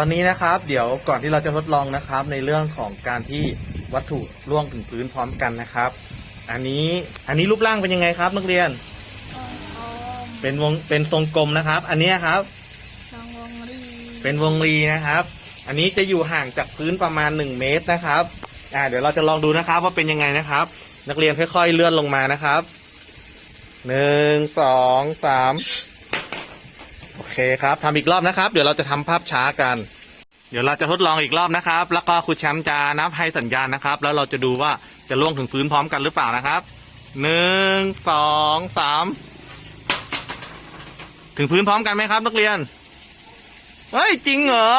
ตอนนี้นะครับ เดี๋ยวก่อนที่เราจะทดลองนะครับ ในเรื่องของการที่วัตถุล่วงถึงพื้นพร้อมกันนะครับ อันนี้อันนี้รูปร่างเป็นยังไงครับ นักเรียนกลมเป็นวงเป็นทรงกลมนะครับ อันเนี้ยครับทรงวงรีเป็นวงรีนะครับ อันนี้จะอยู่ห่างจากพื้นประมาณ 1 เมตรนะครับอ่าเดี๋ยวเราจะลองดูนะครับว่าเป็นยังไงนะครับ นักเรียนค่อยๆเลื่อนลงมานะครับหนึ่งสองสามโอ เคครับทำอีกรอบนะครับ เดี๋ยวเราจะทำภาพช้ากัน เดี๋ยวเราจะทดลองอีกรอบนะครับ แล้วก็ครูแชมป์จะนับให้สัญญาณนะครับ แล้วเราจะดูว่าจะล่วงถึงพื้นพร้อมกันหรือเปล่านะครับหนึ่งสองสามถึงพื้นพร้อมกันไหมครับ นักเรียนเฮ้ยจริงเหรอ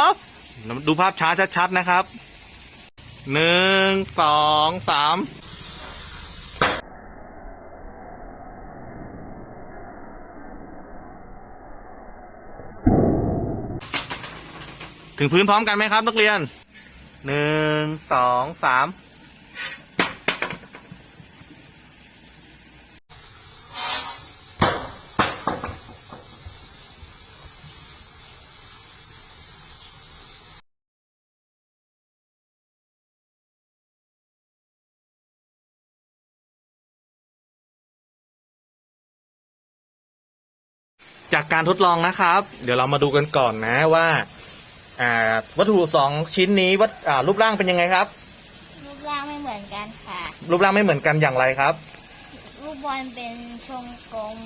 ดูภาพช้าชัดๆนะครับหนึ่งสองสาม ถึงพื้นพร้อมกันไหมครับ นักเรียนหนึ่งสองสามจากการทดลองนะครับ เดี๋ยวเรามาดูกันก่อนนะว่า อ่าวัตถุสองชิ้นนี้วัตอ่ารูปร่างเป็นยังไงครับ รูปร่างไม่เหมือนกันค่ะ รูปร่างไม่เหมือนกันอย่างไรครับรูปบอลเป็นทรงกลม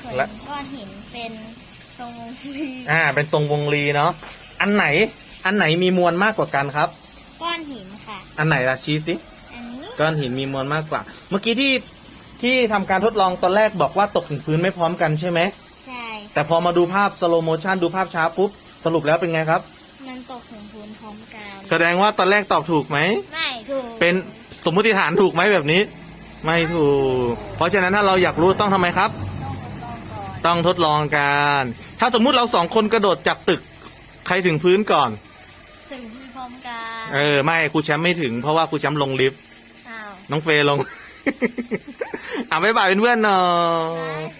ส่วนและ ก้อนหินเป็นทรงวงรีอ่า เป็นทรงวงรีเนาะอันไหน อันไหนมีมวลมากกว่ากันครับ ก้อนหินค่ะ อันไหนล่ะชี้สิอันนี้ก้อนหินมีมวลมากกว่า เมื่อกี้ที่ที่ทำการทดลองตอนแรกบอกว่าตกถึงพื้นไม่พร้อมกันใช่ไหม ใช่แต่พอมาดูภาพสโลโมชันดูภาพช้าปุ๊บสรุปแล้วเป็นไงครับ มันตกถึงพื้นพร้อมกัน แสดงว่าตอนแรกตอบถูกไหม ไม่ถูกเป็นสมมุติฐานถูกไหมแบบนี้ ไม่ถูก เพราะฉะนั้นถ้าเราอยากรู้ต้องทำไมครับ ต้องทดลองก่อนต้องทดลองกัน ถ้าสมมุติเราสองคนกระโดดจากตึก ใครถึงพื้นก่อน ถึงพื้นพร้อมกันเออไม่ครูแชมป์ไม่ถึงเพราะว่าครูแชมป์ลงลิฟต์ อ้าวน้องเฟย์ลง อะบ๊ายบายเพื่อนๆหน่อยบ๊ายบาย